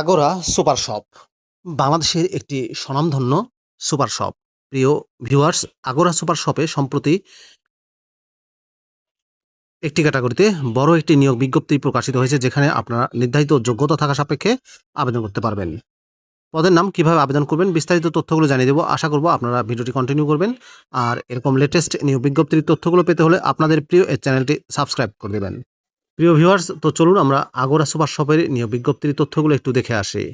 Agra super shop. বাংলাদেশের একটি স্বনামধন্য সুপার শপ। প্রিয় ভিউয়ার্স, আগরা সুপার শপে সম্প্রতি একটি ক্যাটাগরিতে বড় একটি নিয়োগ বিজ্ঞপ্তি প্রকাশিত হয়েছে, যেখানে আপনারা নির্ধারিত যোগ্যতা থাকা সাপেক্ষে আবেদন করতে পারবেন। পদের নাম কীভাবে আবেদন করবেন, বিস্তারিত তথ্যগুলো জানিয়ে দেবো। আশা করব আপনারা ভিডিওটি কন্টিনিউ করবেন। আর এরকম লেটেস্ট নিয়োগ বিজ্ঞপ্তির তথ্যগুলো পেতে হলে আপনাদের প্রিয় এই চ্যানেলটি সাবস্ক্রাইব করে দেবেন। প্রিয় ভিউয়ার্স তো চলুন আমরা আগরা সুপার শপের নিয়োগ বিজ্ঞপ্তির তথ্যগুলো একটু দেখে আসি।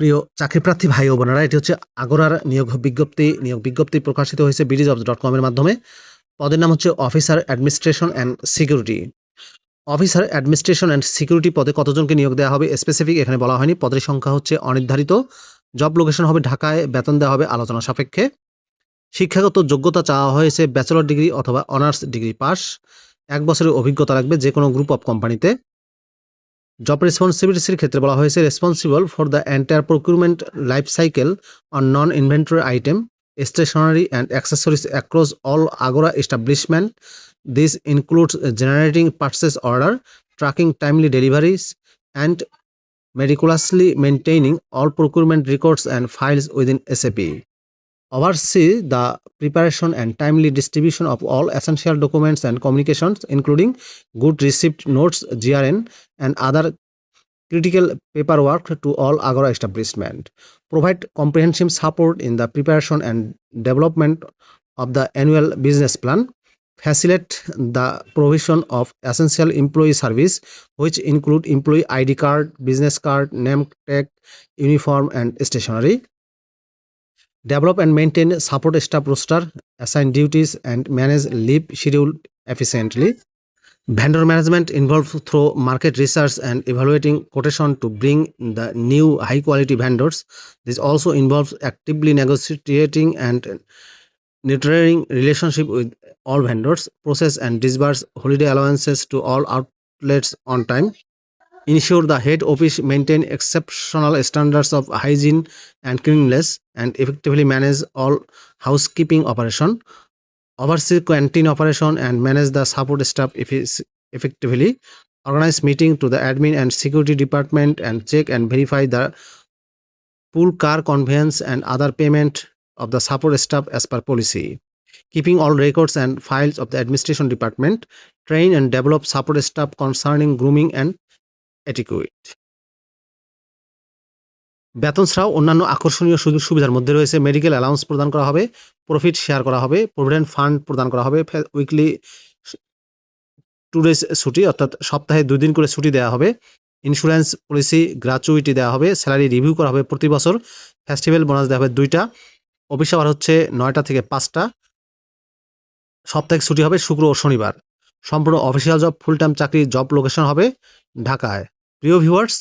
প্রিয় চাকরিপ্রার্থী ভাই ও বোনেরা, এটি হচ্ছে আগরার নিয়োগ বিজ্ঞপ্তি। নিয়োগ বিজ্ঞপ্তি প্রকাশিত হয়েছে বিডিজবস ডট কমের মাধ্যমে। পদের নাম হচ্ছে officer administration and security officer administration and security পদে কতজনকে নিয়োগ দেওয়া হবে স্পেসিফিক এখানে বলা হয়নি। পদের সংখ্যা হচ্ছে অনির্ধারিত। জব লোকেশন হবে ঢাকায়, বেতন দেওয়া হবে আলোচনা সাপেক্ষে। শিক্ষাগত যোগ্যতা চাওয়া হয়েছে ব্যাচেলর ডিগ্রি অথবা অনার্স ডিগ্রি পাস এক বছরের অভিজ্ঞতা লাগবে যে কোনো গ্রুপ অফ কোম্পানিতে জব রেসপন্সিবিলিটির ক্ষেত্রে বলা হয়েছে responsible for the entire procurement life cycle on non inventory item stationery and accessories across all Agora establishment this includes generating purchase order tracking timely deliveries and meticulously maintaining all procurement records and files within SAP. Oversee the preparation and timely distribution of all essential documents and communications, including good received notes, GRN, and other critical paperwork to all Agora establishment. Provide comprehensive support in the preparation and development of the annual business plan. Facilitate the provision of essential employee service which include employee ID card, business card, name tag, uniform, and stationery. Develop and maintain support staff roster, assign duties, and manage leave schedule efficiently. Vendor management involved through market research and evaluating quotation to bring the new high quality vendors. This also involves actively negotiating and nurturing relationship with all vendors, process and disburse holiday allowances to all outlets on time, ensure the head office maintain exceptional standards of hygiene and cleanliness, and effectively manage all housekeeping operation, oversee canteen operation and manage the support staff effectively, organize meeting to the admin and security department and check and verify the pool car conveyance and other payment of the support staff as per policy. Keeping all records and files of the administration department, train and develop support staff concerning grooming and etiquette. বেতন ছাড়াও অন্যান্য আকর্ষণীয় সুযোগ সুবিধার মধ্যে রয়েছে medical allowance প্রদান করা হবে প্রফিট শেয়ার করা হবে প্রভিডেন্ট ফান্ড প্রদান করা হবে উইকলি টু ডেজ ছুটি অর্থাৎ সপ্তাহে দুই দিন করে ছুটি দেওয়া হবে ইন্স্যুরেন্স পলিসি গ্রাচুইটি দেওয়া হবে স্যালারি রিভিউ করা হবে প্রতি বছর ফেস্টিভ্যাল বোনাস দেওয়া হবে দুইটা অফিস আবার হচ্ছে নয়টা থেকে পাঁচটা সপ্তাহে ছুটি হবে শুক্র ও শনিবার, সম্পূর্ণ অফিসিয়াল জব ফুল টাইম চাকরি জব লোকেশন হবে ঢাকায় প্রিয় ভিউয়ার্স,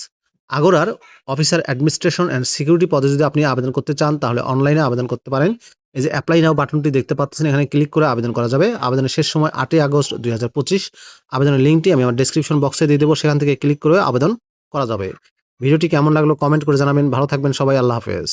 আগরার অফিসার অ্যাডমিনিস্ট্রেশন অ্যান্ড সিকিউরিটি পদে যদি আপনি আবেদন করতে চান, তাহলে অনলাইনে আবেদন করতে পারেন। এই যে অ্যাপ্লাই নাও বাটনটি দেখতে পাচ্ছেন, এখানে ক্লিক করে আবেদন করা যাবে। আবেদনের শেষ সময় আটই আগস্ট দুই হাজার পঁচিশ। আবেদনের লিঙ্কটি আমি আমার ডিসক্রিপশন বক্সে দিয়ে দেবো, সেখান থেকে ক্লিক করে আবেদন করা যাবে। ভিডিওটি কেমন লাগল কমেন্ট করে জানাবেন। ভালো থাকবেন সবাই, আল্লাহ হাফেজ।